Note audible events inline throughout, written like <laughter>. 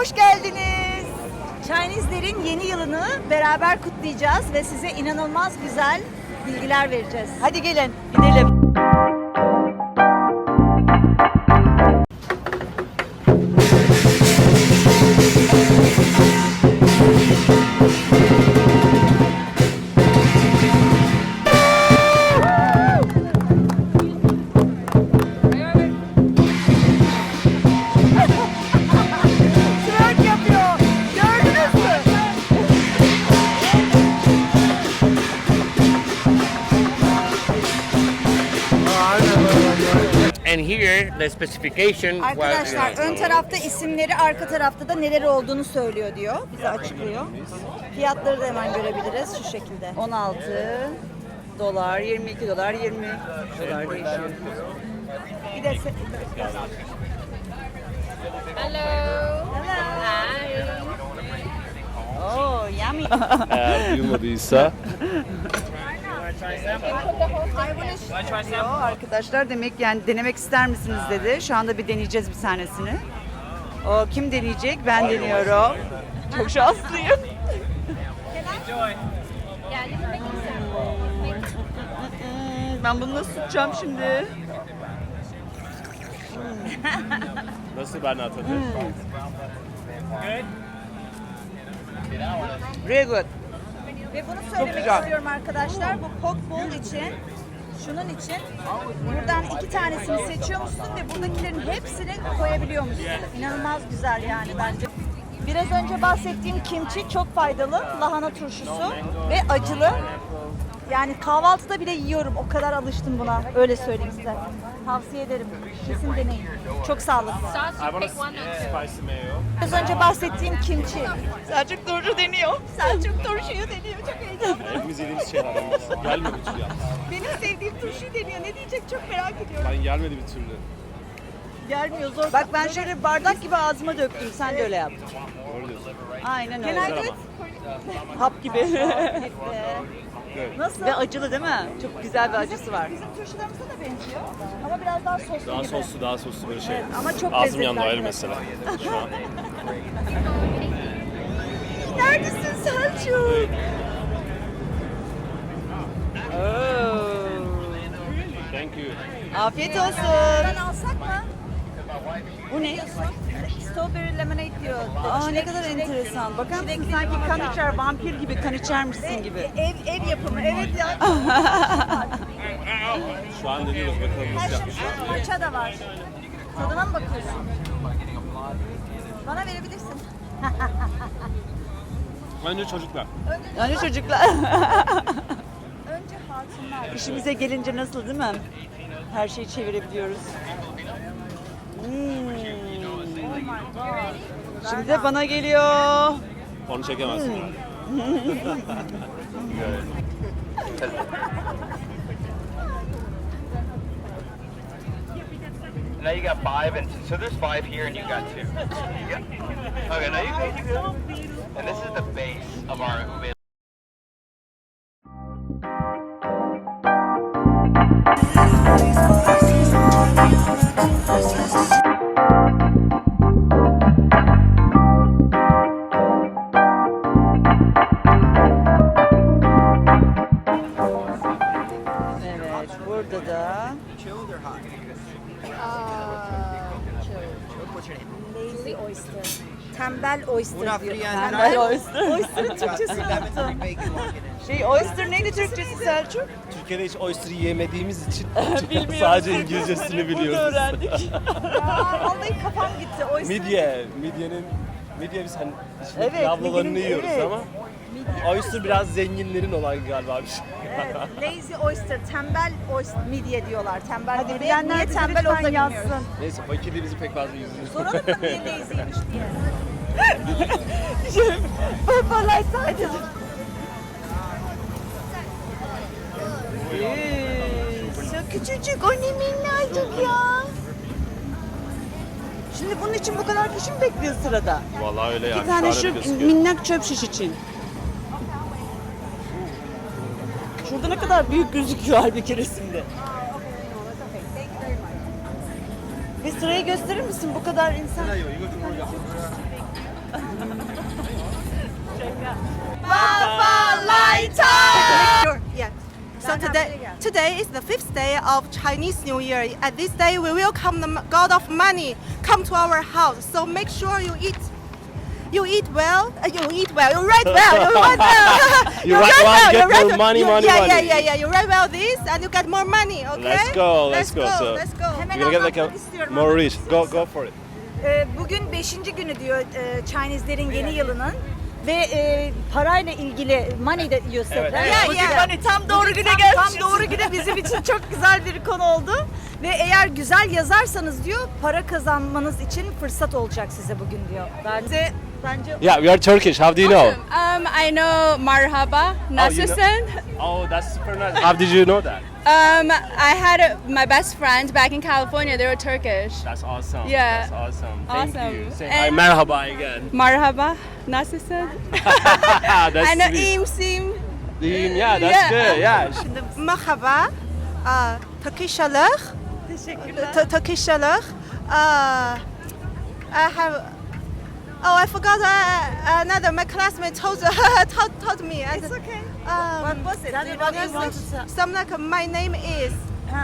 hoş geldiniz. Chinese'lerin yeni yılını beraber kutlayacağız ve size inanılmaz güzel bilgiler vereceğiz. Hadi gelin gidelim. The specification Arkadaşlar ön tarafta isimleri, arka tarafta da neleri olduğunu söylüyor diyor. Bize açıklıyor. Fiyatları da hemen görebiliriz şu şekilde. 16 dolar, 22 dolar, 20 dolar değişiyor. Bir de se- Oh, yummy. <laughs> Eğer duymadıysa <laughs> Yo, arkadaşlar demek yani denemek ister misiniz dedi. Şu anda bir deneyeceğiz bir tanesini. O kim deneyecek? Ben deniyorum. Çok şanslıyım. Ben bunu nasıl tutacağım şimdi? nasıl ben atadı? Very good. Ve bunu söylemek güzel. istiyorum arkadaşlar. Bu poke bowl için, şunun için buradan iki tanesini seçiyormuşsun ve buradakilerin hepsini koyabiliyormuşsun. İnanılmaz güzel yani bence. Biraz önce bahsettiğim kimchi çok faydalı. Lahana turşusu ve acılı. Yani kahvaltıda bile yiyorum. O kadar alıştım buna. Öyle söyleyeyim size. Tavsiye ederim. Kesin deneyin. Çok sağlıklı. I want a spicy mayo. Biraz önce bahsettiğim kimchi. Selçuk turşu deniyor. Selçuk turşuyu deniyor. Çok heyecanlı. Hepimiz yediğimiz şeyler ama gelmedi bir türlü yalnız. Benim sevdiğim turşuyu deniyor. Ne diyecek çok merak ediyorum. Ben gelmedi bir türlü. Gelmiyor zor. Bak ben şöyle bardak gibi ağzıma döktüm. Sen de öyle yap. Doğru diyorsun. Aynen öyle. Genelde Hap gibi. <laughs> nasıl? Ve acılı değil mi? Çok güzel bir acısı var. Bizim turşularımıza da benziyor. Ama biraz daha soslu Daha gibi. soslu daha soslu böyle şey. Ama çok Ağzım lezzetli yandı ayrı arkadaşlar. mesela. Şu an. Neredesin Selçuk? Thank you. Afiyet olsun. Ben alsak mı? Bu ne? Strawberry lemonade diyor. Aa ne kadar çilek- enteresan. Bakar mısın çilekli sanki kan içer, vampir gibi kan içermişsin gibi. Ev, ev yapımı. Evet ya. <laughs> Şu an deniyoruz bakalım Her nasıl şey, yapmışlar. maça da var. Tadına mı bakıyorsun? Bana verebilirsin. <laughs> Önce çocuklar. Yani çocuklar. <laughs> Önce hatunlar. İşimize gelince nasıl değil mi? Her şeyi çevirebiliyoruz. Hmm. Şimdi de bana geliyor. Onu çekemezsin. Hmm. <laughs> Now you got five, and so there's five here, and you got two. Yep. Okay, now you good, you good. And this is the base of our ube. Tembel oyster diyor. tembel oyster. Oyster'ın Türkçesini unuttum. Şey oyster neydi Türkçesi Selçuk? Türkiye'de hiç oyster yemediğimiz için <laughs> Bilmiyoruz. sadece İngilizcesini biliyoruz. Burada öğrendik. <laughs> Aa, vallahi kafam gitti. Oyster. Midye, midyenin midye biz hani içindeki Evet, yavrularını midyenin- yiyoruz evet. ama oyster biraz zenginlerin olayı galiba bir şey. Evet, lazy oyster, tembel oyster, midye diyorlar. Tembel Hadi midye. bilenler Niye bize tembel lütfen bilmiyoruz. yazsın. Neyse fakirliği bizi pek fazla yüzünüz. Soralım mı niye lazy'ymiş diye. <laughs> Babalar sadece. Çok küçücük, o ne minnacık ya. Şimdi bunun için bu kadar kişi mi bekliyor sırada? Vallahi öyle yani. Bir tane şu minnak çöp şiş için. Şurada ne kadar büyük gözüküyor halbuki resimde. Bir sırayı gösterir misin? Bu kadar insan. Sure, yeah. So today, today is the fifth day of Chinese New Year. At this day, we welcome the God of Money come to our house. So make sure you eat. You eat well. uh, you eat well. You write well. You <laughs> write well. You <laughs> write well, get write more well. money, You- money, yeah, money. Yeah, yeah, yeah. You write well this, and you get more money. Okay. Let's go, let's go, so- Let's go. Hemen You're gonna get like anlatmak a istiyorum more rich. Go, go for it. Ee, bugün 5. günü diyor e, Chinese'lerin yeni yılının ve e, parayla ilgili money de you said, Evet. Yeah, Bugün yeah. money tam doğru güne geldi. Tam doğru güne bizim için çok güzel bir konu oldu. Ve eğer güzel yazarsanız diyor para kazanmanız için fırsat olacak size bugün diyor. Bence bence Yeah, we are Turkish. How do you know? Um, I know Marhaba, Nasruddin. Oh, that's super nice. How did you know that? Um, I had a, my best friend back in California. They were Turkish. That's awesome. Yeah. That's awesome. Thank Awesome. you. Say hi, And- merhaba again. Marhaba, Nasruddin. <laughs> that's I know sweet. Eam Sim. Yeah, that's Yeah. good. Yeah. Merhaba. Uh, Turkishalık. Teşekkürler. I have. Oh, I forgot. Uh, another my classmate told <laughs> told, told me. It's okay. Um, What was it? What you want to say? Some like my name is.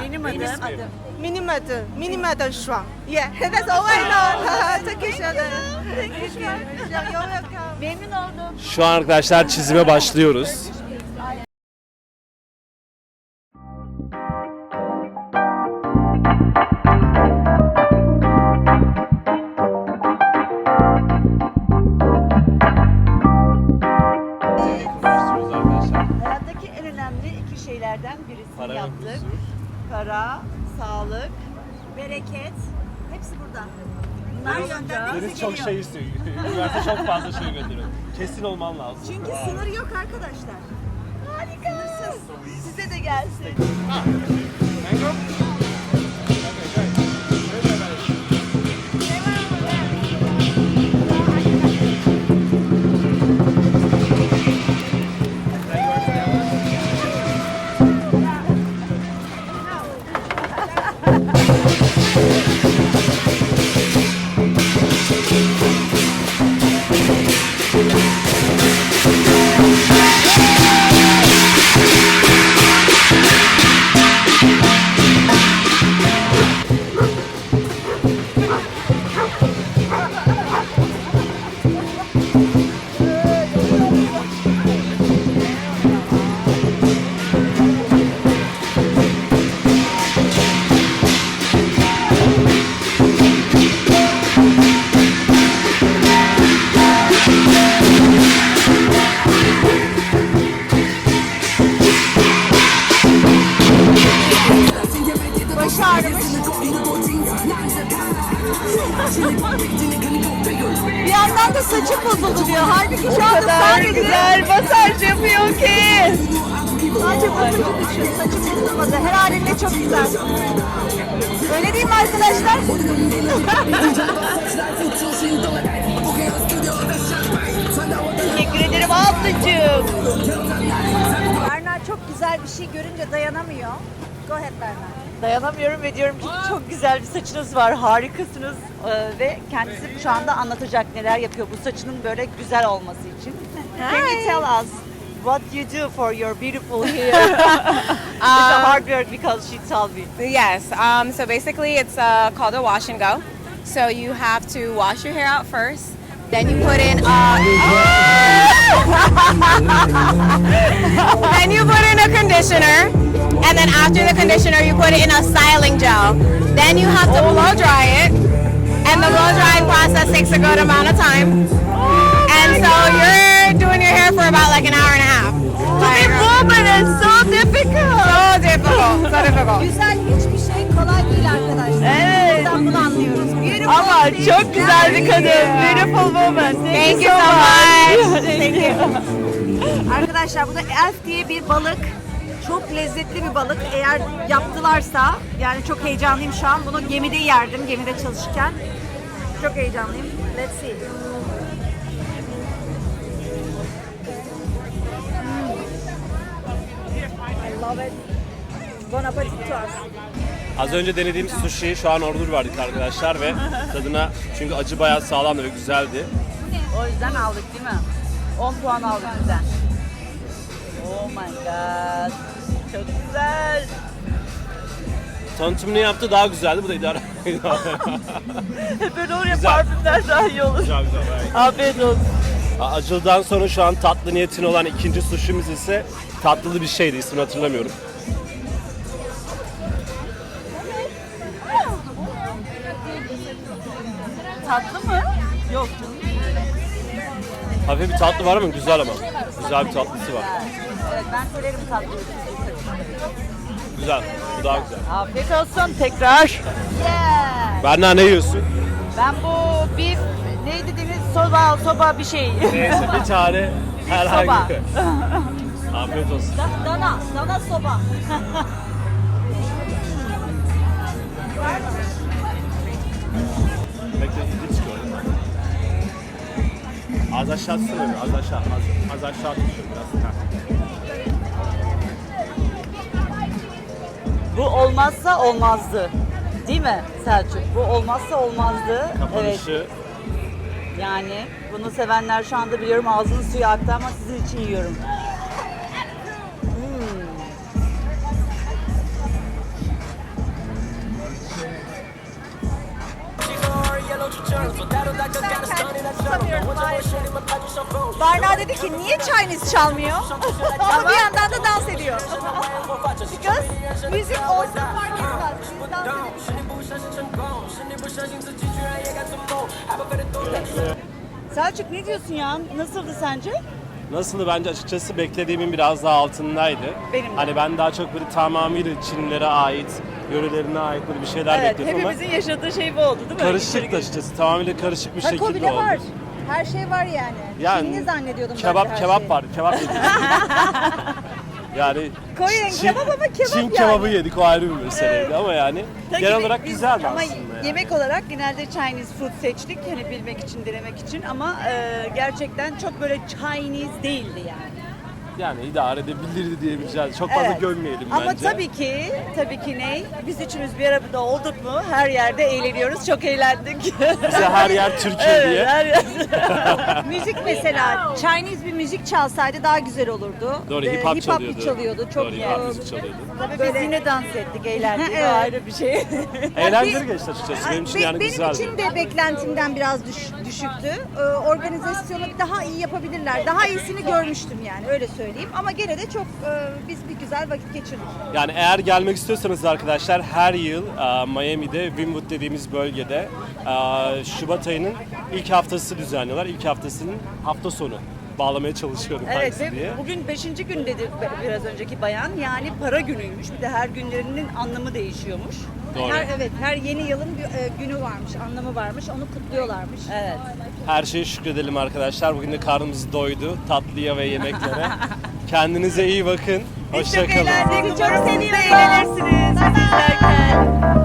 benim adım. adım. Benim adım, benim adım Şuan. Yeah, <laughs> that's all I know. <laughs> Turkishalık. Thank you. You're welcome. Memnun oldum. Şu an arkadaşlar çizime başlıyoruz. Deniz çok şey istiyor. <laughs> Üniversite çok fazla şey gönderiyor. Kesin olman lazım. Çünkü sınır yok arkadaşlar. Harika. Size de gelsin. Bir Bozulmadı. Her halinde çok güzel. Öyle değil mi arkadaşlar? Teşekkür ederim ablacığım. Berna çok güzel bir şey görünce dayanamıyor. Go ahead Berna. Dayanamıyorum ve diyorum ki çok güzel bir saçınız var, harikasınız Ee, ve kendisi şu anda anlatacak neler yapıyor bu saçının böyle güzel olması için. Can you tell us what do you do for your beautiful <laughs> hair? it's a hard work because she told me. Yes. Um, so basically, it's uh, called a wash and go. So you have to wash your hair out first. Then you put in. Uh, <laughs> then you put in a conditioner, and then after the conditioner, you put it in a styling gel. Then you have to blow dry it, and the blow drying process takes a good amount of time. and so you're hair for about like an hour and a half. Like, woman is so difficult. so difficult. So difficult. Güzel hiçbir şey kolay değil arkadaşlar. Evet. Buradan bunu anlıyoruz. Beautiful Ama things çok güzel bir kadın. Beautiful woman. Thank you so much. <laughs> Thank you. Arkadaşlar bu da elf diye bir balık. Çok lezzetli bir balık. Eğer yaptılarsa yani çok heyecanlıyım şu an. Bunu gemide yerdim gemide çalışırken. Çok heyecanlıyım. Let's see. İt. Bon. Az önce denediğimiz sushi şu an order verdik arkadaşlar ve <laughs> tadına çünkü acı bayağı sağlamdı ve güzeldi. O yüzden aldık değil mi? 10 puan aldık bizden. Oh my god. Çok güzel. Tanıtımını yaptı daha güzeldi. Bu da idare. <laughs> Böyle oraya Güzel. parfümler daha iyi olur. güzel güzel. Afiyet olsun. Acıldan sonra şu an tatlı niyetine olan ikinci suşimiz ise tatlılı bir şeydi. İsmini hatırlamıyorum. Tatlı mı? Yok. Hafif bir tatlı var ama güzel ama. Güzel bir tatlısı var. Evet ben severim tatlıyı. Güzel. Bu daha güzel. Afiyet olsun tekrar. Yeah. Benden ne yiyorsun? Ben bu beef neydi dediğiniz soba soba bir şey. Neyse bir tane herhangi bir. Afiyet olsun. Da- dana, dana soba. Bekle ilgi çıkıyor. Az aşağı tutuyorum. Az aşağı. Az, az aşağı tutuyorum biraz. Ha. Bu olmazsa olmazdı. Değil mi Selçuk? Bu olmazsa olmazdı. Evet. Kapanışı Yani bunu sevenler şu anda biliyorum ağzının suyu aktı ama sizin için yiyorum. Hmm. Barna dedi ki niye Chinese çalmıyor? <laughs> Ama bir yandan da dans ediyor. <laughs> Because music olsun fark etmez. Biz dans edelim. Selçuk ne diyorsun ya? Nasıldı sence? Nasıldı bence açıkçası beklediğimin biraz daha altındaydı. Benim de. Hani ben daha çok böyle tamamıyla Çinlilere ait, yörelerine ait böyle bir şeyler evet, bekliyordum ama hepimizin yaşadığı şey bu oldu değil mi? karışık da açıkçası tamamıyla karışık bir Taco şekilde bile oldu. var. Her şey var yani. Yani Çinli zannediyordum ben de Kebap her kebap şeyi. var, kebap yedik. <laughs> yani Korean kebap ama kebap Çin yani. kebabı yedik o ayrı bir meseleydi ama yani Tabii genel biz- olarak biz- güzeldi ama aslında. yani. yemek olarak genelde Chinese food seçtik hani bilmek için denemek için ama e, gerçekten çok böyle Chinese değildi yani. Yani idare edebilirdi diyebileceğiz. Çok fazla Evet. gömmeyelim Ama bence. tabii ki tabii ki ne? Biz üçümüz bir arada olduk mu her yerde eğleniyoruz. Çok eğlendik. Bize her yer Türkiye evet, diye. her yer. <laughs> Müzik mesela Chinese bir müzik çalsaydı daha güzel olurdu. Doğru Ee, hip hop hip çalıyordu. çalıyordu. Çok Doğru hip hop müzik çalıyordu. Tabii biz yine dans ettik, eğlendik. <laughs> Evet. Ayrı bir şey. <laughs> Eğlenceli geçti açıkçası. Benim için Be- yani benim güzeldi. için de beklentimden biraz düş- düşüktü. Ee, organizasyonu daha iyi yapabilirler. Daha iyisini görmüştüm yani öyle söyleyeyim. Ama gene de çok e, biz bir güzel vakit geçirdik. Yani eğer gelmek istiyorsanız arkadaşlar her yıl e, Miami'de Wynwood dediğimiz bölgede e, Şubat ayının ilk haftası düzenliyorlar. İlk haftasının hafta sonu bağlamaya çalışıyorum Evet hangisi ve diye. bugün beşinci gün dedi biraz önceki bayan. Yani para günüymüş. Bir de her günlerinin anlamı değişiyormuş. Doğru. Her evet her yeni yılın bir, e, günü varmış, anlamı varmış. Onu kutluyorlarmış. Evet. Her şeye şükredelim arkadaşlar. Bugün de karnımız doydu tatlıya ve yemeklere. <laughs> Kendinize iyi bakın. Biz çok Hoşçakalın. eğlendik. Siz de eğlenirsiniz. Sizlerken.